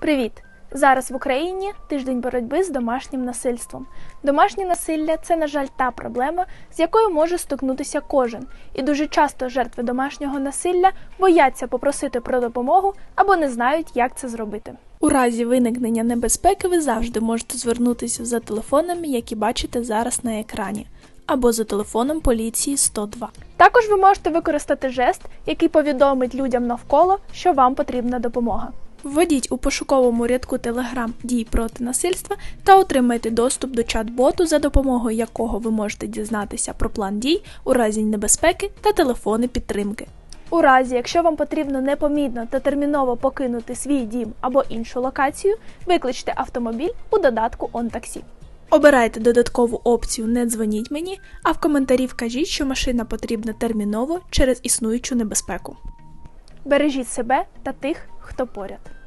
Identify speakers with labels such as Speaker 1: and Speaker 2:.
Speaker 1: Привіт! Зараз в Україні тиждень боротьби з домашнім насильством. Домашнє насилля це, на жаль, та проблема, з якою може стикнутися кожен, і дуже часто жертви домашнього насилля бояться попросити про допомогу або не знають, як це зробити. У разі виникнення небезпеки ви завжди можете звернутися за телефонами, які бачите зараз на екрані, або за телефоном поліції 102. Також ви можете використати жест, який повідомить людям навколо, що вам потрібна допомога. Введіть у пошуковому рядку Telegram дій проти насильства та отримайте доступ до чат-боту, за допомогою якого ви можете дізнатися про план дій у разі небезпеки та телефони підтримки. У разі, якщо вам потрібно непомітно та терміново покинути свій дім або іншу локацію, викличте автомобіль у додатку OnTaxi. Обирайте додаткову опцію Не дзвоніть мені, а в коментарі вкажіть, що машина потрібна терміново через існуючу небезпеку. Бережіть себе та тих, хто поряд.